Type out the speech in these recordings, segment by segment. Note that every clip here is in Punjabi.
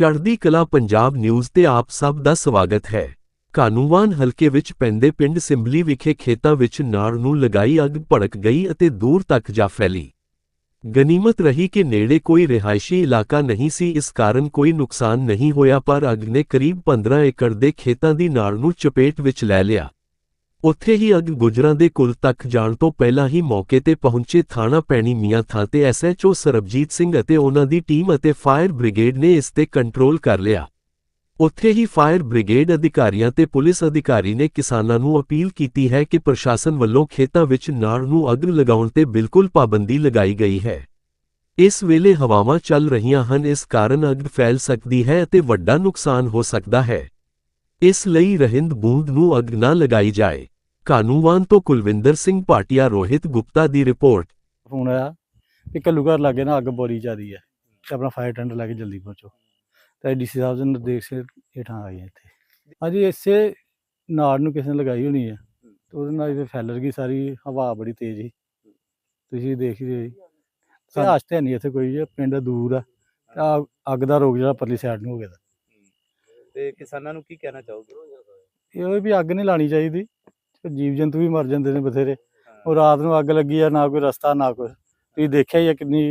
ਚੜ੍ਹਦੀ ਕਲਾ ਪੰਜਾਬ ਨਿਊਜ਼ ਤੇ ਆਪ ਸਭ ਦਾ ਸਵਾਗਤ ਹੈ। ਕਾਨੂੰਵਾਨ ਹਲਕੇ ਵਿੱਚ ਪੈਂਦੇ ਪਿੰਡ ਸਿੰਬਲੀ ਵਿਖੇ ਖੇਤਾਂ ਵਿੱਚ ਨਾੜ ਨੂੰ ਲਗਾਈ ਅੱਗ ਭੜਕ ਗਈ ਅਤੇ ਦੂਰ ਤੱਕ ਜਾ ਫੈਲੀ। ਗਨੀਮਤ ਰਹੀ ਕਿ ਨੇੜੇ ਕੋਈ ਰਿਹਾਇਸ਼ੀ ਇਲਾਕਾ ਨਹੀਂ ਸੀ, ਇਸ ਕਾਰਨ ਕੋਈ ਨੁਕਸਾਨ ਨਹੀਂ ਹੋਇਆ, ਪਰ ਅੱਗ ਨੇ ਕਰੀਬ 15 ਏਕੜ ਦੇ ਖੇਤਾਂ ਦੀ ਨਾੜ ਨੂੰ ਚਪੇਟ ਵਿੱਚ ਲੈ ਲਿਆ। ਉੱਥੇ ਹੀ ਅੱਗ ਗੁਜਰਾਂ ਦੇ ਕੁਲ ਤੱਕ ਜਾਣ ਤੋਂ ਪਹਿਲਾਂ ਹੀ ਮੌਕੇ ਤੇ ਪਹੁੰਚੇ ਥਾਣਾ ਪੈਣੀ ਮੀਆਂ ਥਾਂ ਤੇ ਐਸਐਚਓ ਸਰਬਜੀਤ ਸਿੰਘ ਅਤੇ ਉਹਨਾਂ ਦੀ ਟੀਮ ਅਤੇ ਫਾਇਰ ਬ੍ਰਿਗੇਡ ਨੇ ਇਸ ਤੇ ਕੰਟਰੋਲ ਕਰ ਲਿਆ। ਉੱਥੇ ਹੀ ਫਾਇਰ ਬ੍ਰਿਗੇਡ ਅਧਿਕਾਰੀਆਂ ਤੇ ਪੁਲਿਸ ਅਧਿਕਾਰੀ ਨੇ ਕਿਸਾਨਾਂ ਨੂੰ ਅਪੀਲ ਕੀਤੀ ਹੈ ਕਿ ਪ੍ਰਸ਼ਾਸਨ ਵੱਲੋਂ ਖੇਤਾਂ ਵਿੱਚ ਨਾੜ ਨੂੰ ਅੱਗ ਲਗਾਉਣ ਤੇ ਬਿਲਕੁਲ ਪਾਬੰਦੀ ਲਗਾਈ ਗਈ ਹੈ। ਇਸ ਵੇਲੇ ਹਵਾਵਾਂ ਚੱਲ ਰਹੀਆਂ ਹਨ, ਇਸ ਕਾਰਨ ਅੱਗ ਫੈਲ ਸਕਦੀ ਹੈ ਅਤੇ ਵੱਡਾ ਨੁਕਸਾਨ ਹੋ ਸਕਦਾ ਹੈ। ਇਸ ਲਈ ਰਹਿੰਦ ਬੂੰਦ ਨੂੰ ਅੱਗ ਨਾ ਲਗਾਈ ਜਾਏ। ਕਾਨੂੰਵਾਨ ਤੋਂ ਕੁਲਵਿੰਦਰ ਸਿੰਘ ਭਾਟੀਆ ਰੋਹਿਤ ਗੁਪਤਾ ਦੀ ਰਿਪੋਰਟ। ਫੋਨ ਆਇਆ ਕਿ ਘੱਲੂਘਰ ਲਾਗੇ ਨਾ ਅੱਗ ਬੜੀ ਜ਼ਿਆਦੀ ਹੈ ਤੇ ਆਪਣਾ ਫਾਇਰ ਟੈਂਡਰ ਲੈ ਕੇ ਜਲਦੀ ਪਹੁੰਚੋ। ਤੇ ਡੀਸੀ ਸਾਹਿਬ ਦੇ ਨਿਰਦੇਸ਼ ਹੇਠਾਂ ਆਏ ਹਾਂ ਇੱਥੇ। ਹਾਂਜੀ ਇਸੇ ਨਾੜ ਨੂੰ ਕਿਸੇ ਨੇ ਲਗਾਈ ਹੋਣੀ ਹੈ ਤੇ ਉਹਦੇ ਨਾਲ ਇਹ ਫੈਲਰ ਗਈ ਸਾਰੀ ਹਵਾ ਬੜੀ ਤੇਜ਼ ਸੀ। ਤੁਸੀਂ ਦੇਖ ਹੀ ਰਹੇ ਜੀ। ਤੇ ਆਸਤੇ ਨਹੀਂ ਇੱਥੇ ਕੋਈ ਪਿੰਡ ਦੂਰ ਆ ਅੱਗ ਦਾ ਰੋਗ ਜਿਹੜਾ ਪਰਲੀ ਸਾਈਡ ਨੂੰ ਹੋ ਗਿਆ। ਤੇ ਕਿਸਾਨਾਂ ਨੂੰ ਕੀ ਕਹਿਣਾ ਚਾਹੋਗੇ? ਇਹ ਵੀ ਅੱਗ ਨਹੀਂ ਲਾਣੀ ਚਾਹੀਦੀ ਜੀਵ ਜੰਤੂ ਵੀ ਮਰ ਜਾਂਦੇ ਨੇ ਬਥੇਰੇ। ਉਹ ਰਾਤ ਨੂੰ ਅੱਗ ਲੱਗੀ ਆ ਨਾ ਕੋਈ ਰਸਤਾ ਨਾ ਕੁਛ ਤੁਸੀਂ ਦੇਖਿਆ ਹੀ ਆ ਕਿੰਨੀ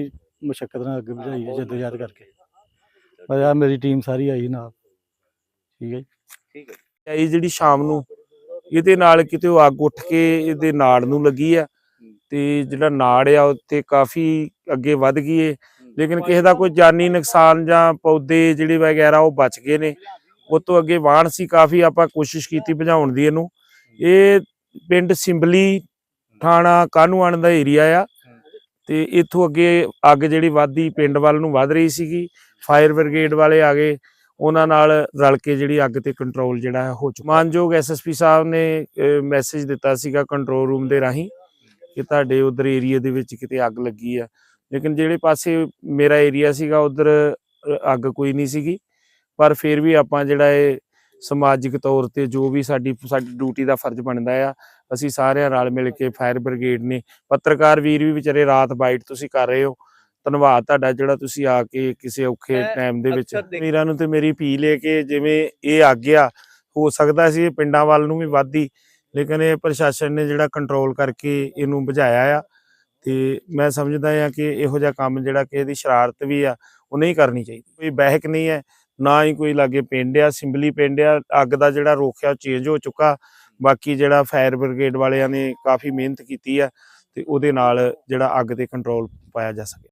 ਮੁਸ਼ਕਲ ਨਾਲ ਅੱਗ ਬੁਝਾਈ ਹੈ ਜਦੋਜਹਿਦ ਕਰਕੇ। ਪਰ ਆ ਮੇਰੀ ਟੀਮ ਸਾਰੀ ਆਈ ਨਾਲ। ਠੀਕ ਹੈ ਜੀ। ਠੀਕ ਹੈ ਇਹ ਜਿਹੜੀ ਸ਼ਾਮ ਨੂੰ ਇਹਦੇ ਨਾਲ ਕਿਤੇ ਉਹ ਅੱਗ ਉੱਠ ਕੇ ਇਹਦੇ ਨਾੜ ਨੂੰ ਲੱਗੀ ਆ ਤੇ ਜਿਹੜਾ ਨਾੜ ਆ ਉੱਤੇ ਕਾਫੀ ਅੱਗੇ ਵੱਧ ਗਈ ਏ। ਲੇਕਿਨ ਕਿਸੇ ਦਾ ਕੋਈ ਜਾਨੀ ਨੁਕਸਾਨ ਜਾਂ ਪੌਦੇ ਜਿਹੜੇ ਵਗੈਰਾ ਉਹ ਬਚ ਗਏ ਨੇ। ਉਹ ਤੋਂ ਅੱਗੇ ਵਾਹਣ ਸੀ, ਕਾਫੀ ਆਪਾਂ ਕੋਸ਼ਿਸ਼ ਕੀਤੀ ਭਜਾਉਣ ਦੀ ਇਹਨੂੰ। ਇਹ ਪਿੰਡ ਸਿੰਬਲੀ ਥਾਣਾ ਕਾਨੂੰਆਣ ਦਾ ਏਰੀਆ ਆ। ਤੇ ਇੱਥੋਂ ਅੱਗੇ ਅੱਗ ਜਿਹੜੀ ਵੱਧਦੀ, ਪਿੰਡ ਵੱਲ ਨੂੰ ਵੱਧ ਰਹੀ ਸੀਗੀ। ਫਾਇਰ ਬ੍ਰਿਗੇਡ ਵਾਲੇ ਆ ਗਏ। ਉਹਨਾਂ ਨਾਲ ਰਲ ਕੇ ਜਿਹੜੀ ਅੱਗ ਤੇ ਕੰਟਰੋਲ ਜਿਹੜਾ ਹੈ, ਹੋ ਚੁੱਕਾ ਮਾਨਯੋਗ ਐਸਐਸਪੀ ਸਾਹਿਬ ਨੇ ਮੈਸੇਜ ਦਿੱਤਾ ਸੀਗਾ ਕੰਟਰੋਲ ਰੂਮ ਦੇ ਰਾਹੀਂ ਕਿ ਤੁਹਾਡੇ ਉਧਰ ਏਰੀਆ ਦੇ ਵਿੱਚ ਕਿਤੇ ਅੱਗ ਲੱਗੀ ਆ। ਲੇਕਿਨ ਜਿਹੜੇ ਪਾਸੇ ਮੇਰਾ ਏਰੀਆ ਸੀਗਾ, ਉਧਰ ਅੱਗ ਕੋਈ ਨਹੀਂ ਸੀਗੀ। ਪਰ ਫਿਰ ਵੀ ਆਪਾਂ ਜਿਹੜਾ ਇਹ ਸਮਾਜਿਕ ਤੌਰ ਤੇ ਜੋ ਵੀ ਸਾਡੀ ਸਾਡੀ ਡਿਊਟੀ ਦਾ ਫਰਜ਼ ਬਣਦਾ ਆ ਅਸੀਂ ਸਾਰਿਆਂ ਰਲ ਮਿਲ ਕੇ ਫਾਇਰ ਬ੍ਰਿਗੇਡ ਨੇ ਪੱਤਰਕਾਰ ਵੀਰ ਵੀ ਵਿਚਾਰੇ ਰਾਤ ਬਾਈਟ ਤੁਸੀਂ ਕਰ ਰਹੇ ਹੋ। ਧੰਨਵਾਦ ਤੁਹਾਡਾ ਜਿਹੜਾ ਤੁਸੀਂ ਆ ਕੇ ਕਿਸੇ ਔਖੇ ਟਾਈਮ ਦੇ ਵਿੱਚ ਵੀਰਾਂ ਨੂੰ ਤੇ ਮੇਰੀ ਅਪੀਲ ਹੈ ਕਿ ਜਿਵੇਂ ਇਹ ਆ ਹੋ ਸਕਦਾ ਸੀ ਇਹ ਪਿੰਡਾਂ ਵੱਲ ਨੂੰ ਵੀ ਵੱਧਦੀ ਲੇਕਿਨ ਇਹ ਪ੍ਰਸ਼ਾਸਨ ਨੇ ਜਿਹੜਾ ਕੰਟਰੋਲ ਕਰਕੇ ਇਹਨੂੰ ਬੁਝਾਇਆ ਆ। ਤੇ ਮੈਂ ਸਮਝਦਾ ਆ ਕਿ ਇਹੋ ਜਿਹਾ ਕੰਮ ਜਿਹੜਾ ਕਿਸੇ ਦੀ ਸ਼ਰਾਰਤ ਵੀ ਆ ਉਹ ਨਹੀਂ ਕਰਨੀ ਚਾਹੀਦੀ। ਕੋਈ ਬਹਿਕ ਨਹੀਂ ਹੈ ਨਾ ਹੀ ਕੋਈ ਲਾਗੇ ਪਿੰਡ ਆ, ਸਿੰਬਲੀ ਪਿੰਡ ਆ, ਅੱਗ ਦਾ ਜਿਹੜਾ ਰੁੱਖ ਆ ਚੇਂਜ ਹੋ ਚੁੱਕਾ। ਬਾਕੀ ਜਿਹੜਾ ਫਾਇਰ ਬ੍ਰਿਗੇਡ ਵਾਲਿਆਂ ਨੇ ਕਾਫੀ ਮਿਹਨਤ ਕੀਤੀ ਆ ਤੇ ਉਹਦੇ ਨਾਲ ਜਿਹੜਾ ਅੱਗ ਤੇ ਕੰਟਰੋਲ ਪਾਇਆ ਜਾ ਸਕੇ।